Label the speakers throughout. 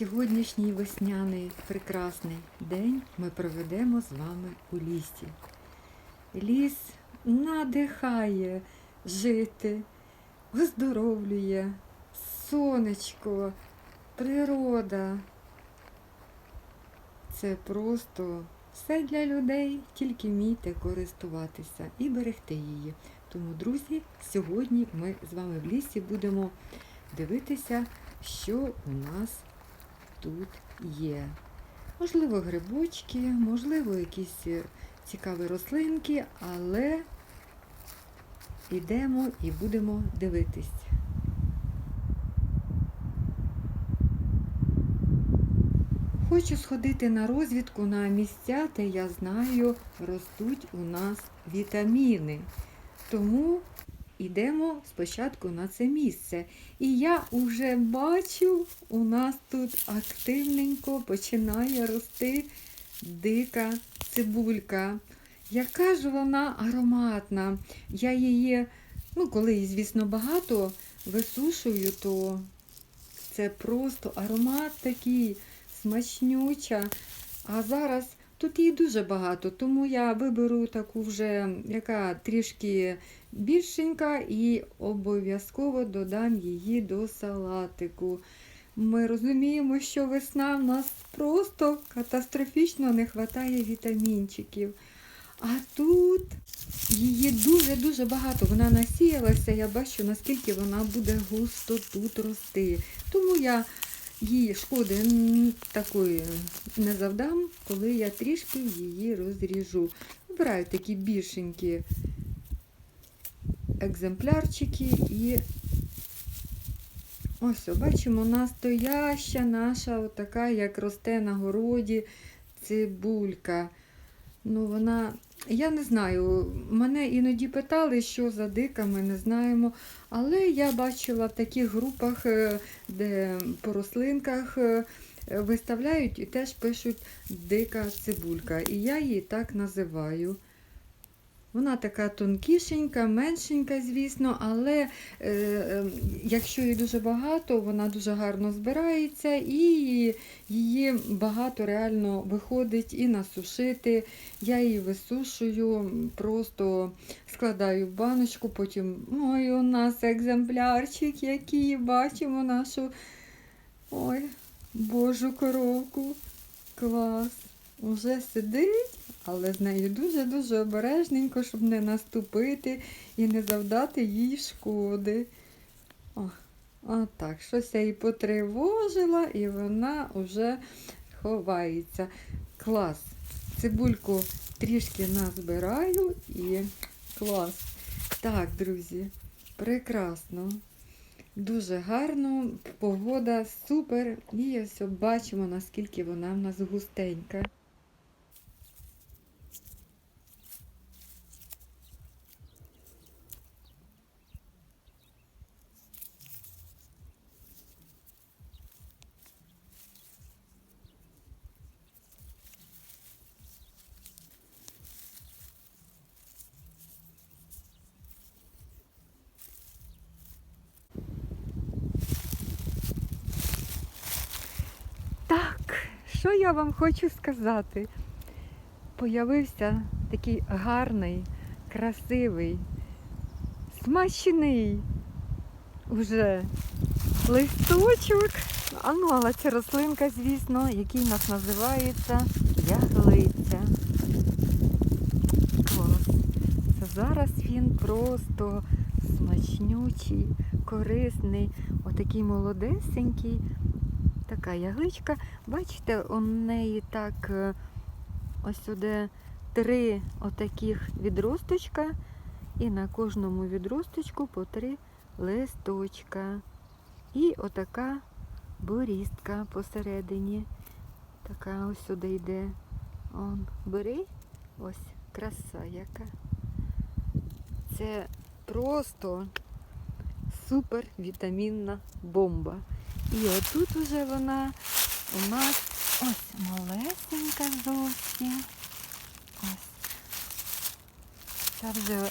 Speaker 1: Сьогоднішній весняний прекрасний день ми проведемо з вами у лісі. Ліс надихає жити, оздоровлює, сонечко, природа. Це просто все для людей, тільки вмійте користуватися і берегти її. Тому, друзі, сьогодні ми з вами в лісі будемо дивитися, що у нас тут є. Можливо, грибочки, можливо, якісь е, цікаві рослинки, але йдемо і будемо дивитись. Хочу сходити на розвідку на місця, де я знаю, ростуть у нас вітаміни. Тому йдемо спочатку на це місце. І я вже бачу, у нас тут активненько починає рости дика цибулька. Яка ж вона ароматна. Я її, ну, коли її, звісно, багато висушую, то це просто аромат такий смачнюча. А зараз тут її дуже багато, тому я виберу таку вже, яка трішки більшенька, і обов'язково додам її до салатику. Ми розуміємо, що весна в нас просто катастрофічно не вистачає вітамінчиків. А тут її дуже-дуже багато. Вона насіялася, я бачу, наскільки вона буде густо тут рости. Тому я їй шкоди такої не завдам, коли я трішки її розріжу. Вибираю такі більшенькі екземплярчики і ось, бачимо, настояща наша, отака, як росте на городі цибулька. Ну, вона, я не знаю, мене іноді питали, що за дика, ми не знаємо. Але я бачила в таких групах, е, де по рослинках е, виставляють і теж пишуть дика цибулька. І я її так називаю. Вона така тонкішенька, меншенька, звісно, але е, е, якщо її дуже багато, вона дуже гарно збирається і її багато реально виходить і насушити. Я її висушую, просто складаю в баночку, потім ой, у нас екземплярчик, який бачимо нашу ой, божу коровку. Клас. Уже сидить, але з нею дуже-дуже обережненько, щоб не наступити і не завдати їй шкоди. О, отак, щось я її потривожила, і вона вже ховається. Клас. Цибульку трішки назбираю і клас. Так, друзі, прекрасно. Дуже гарно, погода супер. І ось бачимо, наскільки вона в нас густенька. Так, що я вам хочу сказати? Появився такий гарний, красивий, смачний уже листочок. А ну, але це рослинка, звісно, який нас називається яглиця. Клас. Це зараз він просто смачнючий, корисний, отакий молодесенький. Така ягличка. Бачите, у неї так е, ось сюди три отаких відросточка. І на кожному відросточку по три листочка. І отака борістка посередині. Така ось сюди йде. Он, бери. Ось, краса яка. Це просто супер вітамінна бомба. І отут уже вона у нас ось малесенька зовсім. Ось. Та вже,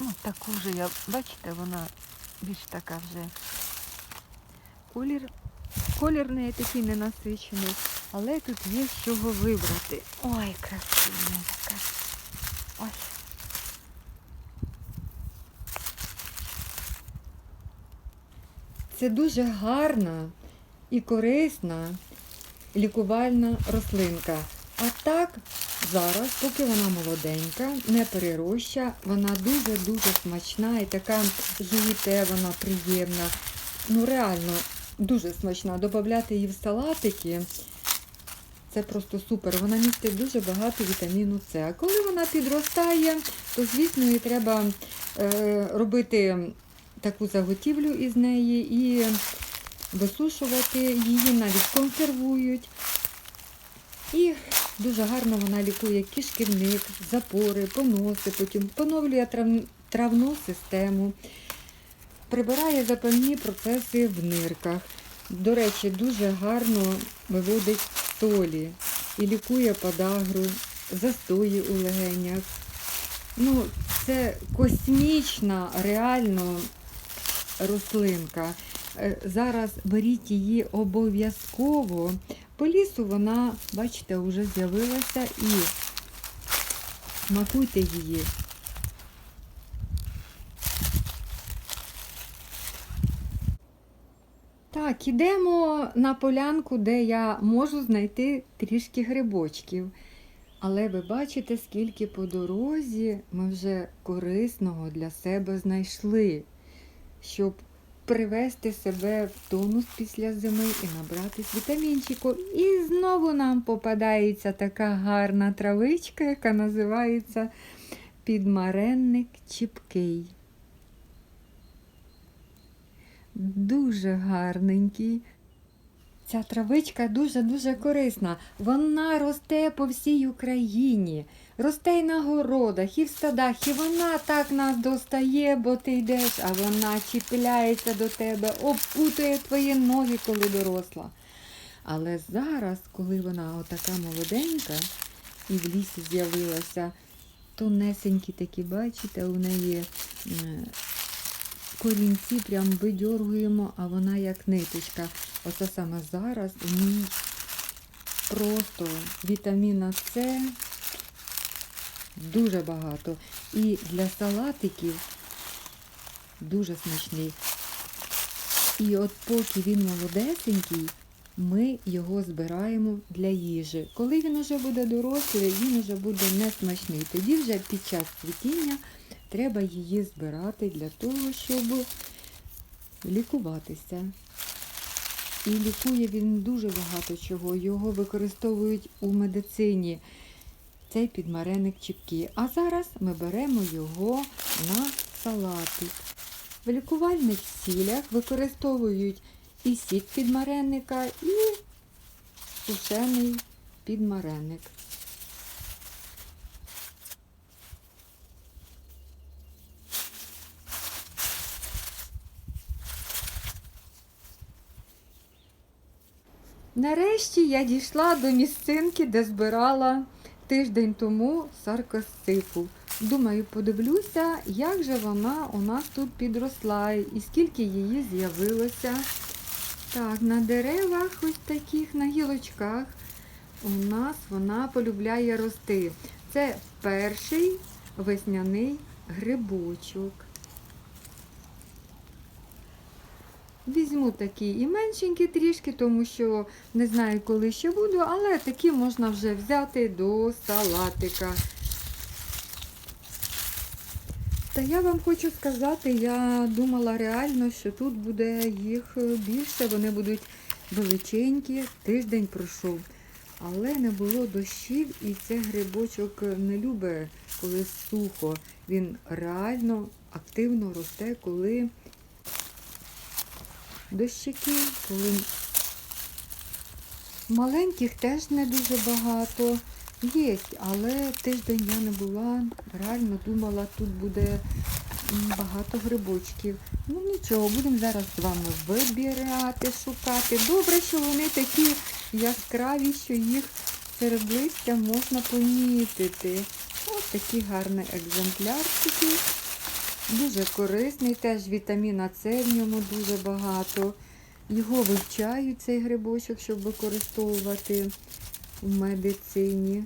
Speaker 1: ну, таку вже я, бачите, вона більш така вже колір, колір в неї такий ненасичений, але тут є з чого вибрати. Ой, красива така. Ой. Це дуже гарна і корисна лікувальна рослинка. А так, зараз, поки вона молоденька, не перероща, вона дуже-дуже смачна і така жуйте, вона приємна. Ну, реально, дуже смачна. Добавляти її в салатики. Це просто супер. Вона містить дуже багато вітаміну С. А коли вона підростає, то, звісно, їй треба е, робити таку заготівлю із неї і висушувати її, навіть консервують. І дуже гарно вона лікує кишківник, запори, поноси, потім поновлює трав- травну систему, прибирає запальні процеси в нирках. До речі, дуже гарно виводить солі і лікує подагру, застої у легенях. Ну, це космічна, реально рослинка. Е, Зараз беріть її обов'язково. По лісу вона, бачите, вже з'явилася і смакуйте її. Так, ідемо на полянку, де я можу знайти трішки грибочків. Але ви бачите, скільки по дорозі ми вже корисного для себе знайшли, щоб привести себе в тонус після зими і набратись вітамінчику. І знову нам попадається така гарна травичка, яка називається підмаренник чіпкий. Дуже гарненький. Ця травичка дуже-дуже корисна. Вона росте по всій Україні, росте й на городах, і в садах, і вона так нас достає, бо ти йдеш, а вона чіпляється до тебе, опутує твої ноги, коли доросла. Але зараз, коли вона отака молоденька і в лісі з'явилася, тонесенькі такі, бачите, у неї е, корінці прям видьоргуємо, а вона як ниточка. Оце саме зараз у ній просто вітаміна С дуже багато. І для салатиків дуже смачний. І от поки він молодесенький, ми його збираємо для їжі. Коли він вже буде дорослий, він вже буде несмачний. Тоді вже під час цвітіння треба її збирати для того, щоб лікуватися. І лікує він дуже багато чого. Його використовують у медицині. Цей підмареник чіпки. А зараз ми беремо його на салатик. В лікувальних сілях використовують і сік підмаренника, і сушений підмаренник. Нарешті я дійшла до місцинки, де збирала тиждень тому саркосципу. Думаю, подивлюся, як же вона у нас тут підросла і скільки її з'явилося. Так, на деревах ось таких, на гілочках у нас вона полюбляє рости. Це перший весняний грибочок. Візьму такі і меншенькі трішки, тому що не знаю, коли ще буду, але такі можна вже взяти до салатика. Та я вам хочу сказати, я думала реально, що тут буде їх більше, вони будуть величенькі, тиждень пройшов. Але не було дощів і цей грибочок не любить, коли сухо. Він реально активно росте, коли дощики, коли маленьких теж не дуже багато. Є, але тиждень я не була, реально думала, тут буде багато грибочків. Ну нічого, будемо зараз з вами вибирати, шукати. Добре, що вони такі яскраві, що їх серед листя можна помітити. Ось такий гарний екземплярчики. Дуже корисний, теж вітаміна С в ньому дуже багато. Його вивчають, цей грибочок, щоб використовувати в медицині.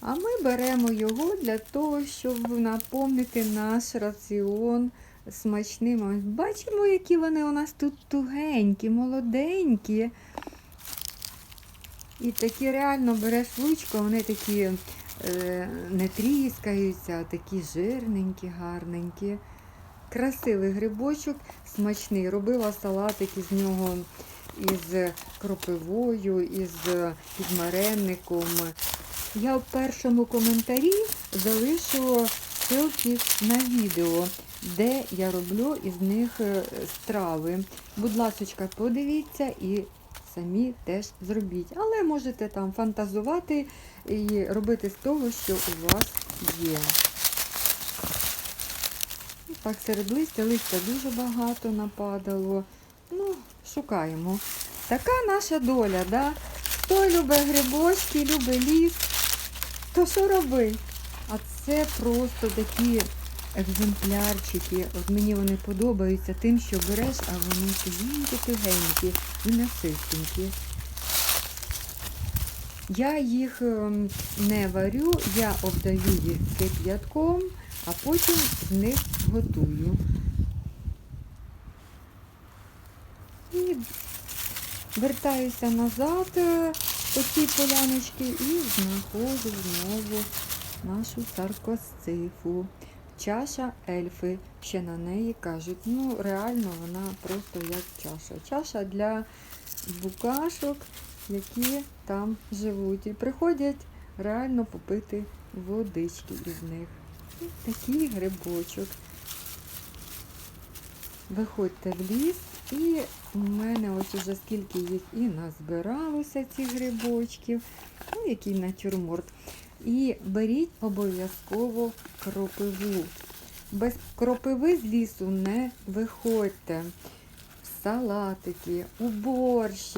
Speaker 1: А ми беремо його для того, щоб наповнити наш раціон смачним. Бачимо, які вони у нас тут тугенькі, молоденькі. І такі реально береш лучко, вони такі не тріскаються, а такі жирненькі, гарненькі. Красивий грибочок, смачний. Робила салатик із нього із кропивою, із підмаренником. Я в першому коментарі залишу ссылки на відео, де я роблю із них е, страви. Будь ласка, подивіться і самі теж зробіть. Але можете там фантазувати і робити з того, що у вас є. Так, серед листя, листя дуже багато нападало. Ну, шукаємо. Така наша доля, да? Хто любить грибочки, любить ліс, то що робить? А це просто такі екземплярчики. От мені вони подобаються тим, що береш, а вони тугенькі і наситненькі. Я їх ем, не варю, я обдаю їх кип'ятком, а потім з них готую. І вертаюся назад е, по цій поляночці і знаходжу знову нашу саркосцифу. Чаша ельфи. Ще на неї кажуть, ну реально вона просто як чаша. Чаша для букашок, які там живуть. І приходять реально попити водички із них. І такий грибочок. Виходьте в ліс, і у мене ось уже скільки їх і назбиралося цих грибочків. Ну, який натюрморт. І беріть обов'язково кропиву. Без кропиви з лісу не виходьте. В салатики, у борщ,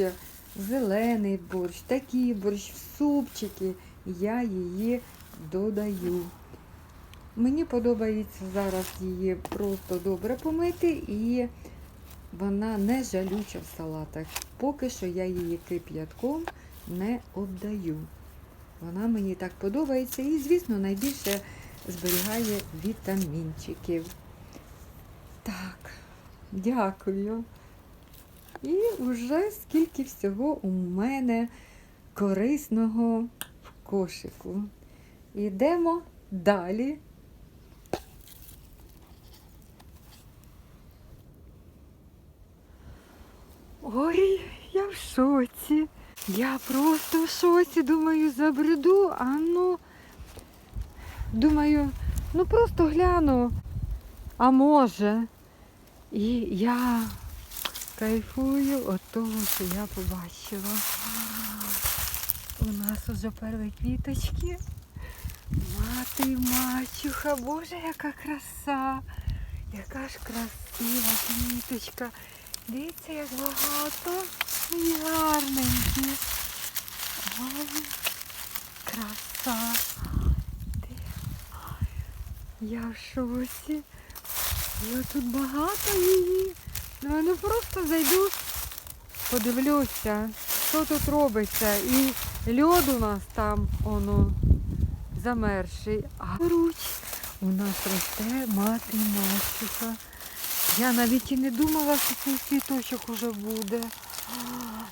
Speaker 1: зелений борщ, такий борщ, в супчики. Я її додаю. Мені подобається зараз її просто добре помити і вона не жалюча в салатах. Поки що я її кип'ятком не обдаю. Вона мені так подобається і, звісно, найбільше зберігає вітамінчиків. Так, дякую. І вже скільки всього у мене корисного в кошику. Йдемо далі. Ой, я в шоці. Я просто в шоці, думаю, забреду, а ну, думаю, ну просто гляну, а може. І я кайфую від того, що я побачила. У нас уже перші квіточки. Мати мачуха, боже, яка краса, яка ж красива квіточка. Дивіться, як багато і гарненькі. Ой, краса. Де? Я в шоці. Я тут багато її. Ну, ну просто зайду, подивлюся, що тут робиться. І льод у нас там, оно, замерший. А поруч у нас росте мати мачуха. Я навіть і не думала, що цей цвіточок уже буде.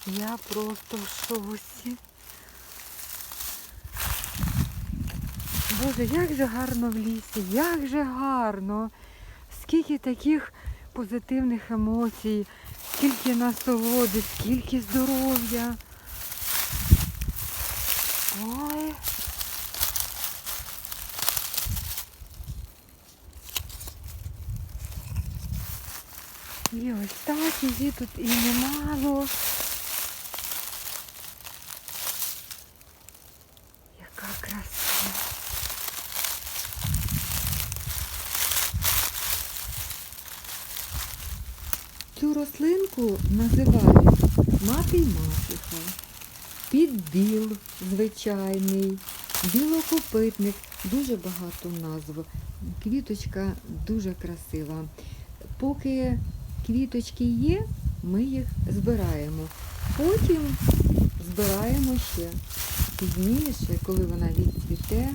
Speaker 1: Я просто в шоці. Боже, як же гарно в лісі, як же гарно. Скільки таких позитивних емоцій, скільки насолоди, скільки здоров'я. Ой. І ось так, її тут і немало. Яка краса. Рослинку називають мати й мачуха, підбіл звичайний, білокопитник, дуже багато назв. Квіточка дуже красива. Поки квіточки є, ми їх збираємо. Потім збираємо ще. Пізніше, коли вона відцвіте,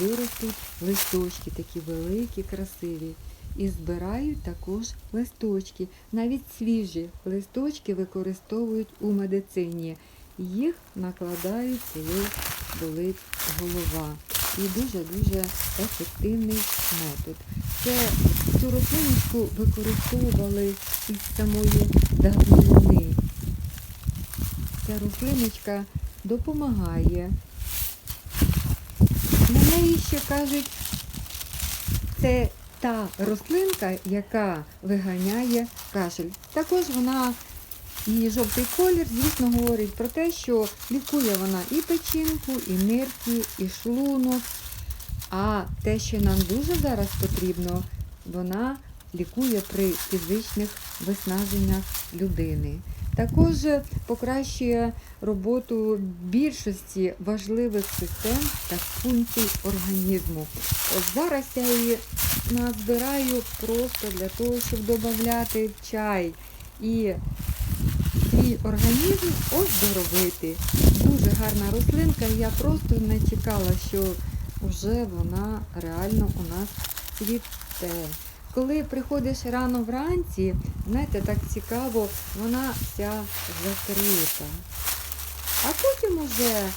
Speaker 1: виростуть листочки такі великі, красиві. І збирають також листочки. Навіть свіжі листочки використовують у медицині. Їх накладають, коли болить голова. І дуже-дуже ефективний метод. Це цю рослиночку використовували із самої давнини. Ця рослиночка допомагає. На неї ще кажуть, це та рослинка, яка виганяє кашель. Також вона, її жовтий колір, звісно, говорить про те, що лікує вона і печінку, і нирки, і шлунок. А те, що нам дуже зараз потрібно, вона лікує при фізичних виснаженнях людини. Також покращує роботу більшості важливих систем та функцій організму. Зараз я її назбираю просто для того, щоб додати в чай і свій організм оздоровити. Дуже гарна рослинка, я просто не чекала, що вже вона реально у нас цвіте. Коли приходиш рано вранці, знаєте, так цікаво, вона вся закрита. А потім уже,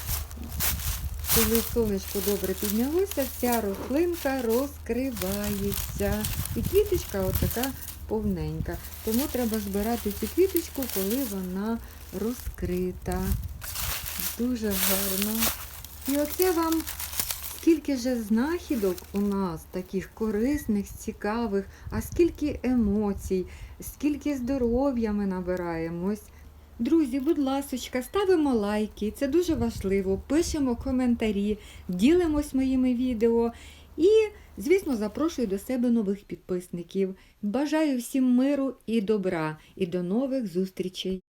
Speaker 1: коли сонечко добре піднялося, вся рослинка розкривається. І квіточка отака повненька. Тому треба збирати цю квіточку, коли вона розкрита. Дуже гарно. І оце вам скільки же знахідок у нас таких корисних, цікавих, а скільки емоцій, скільки здоров'я ми набираємо. Друзі, будь ласочка, ставимо лайки, це дуже важливо. Пишемо коментарі, ділимось моїми відео і, звісно, запрошую до себе нових підписників. Бажаю всім миру і добра, і до нових зустрічей!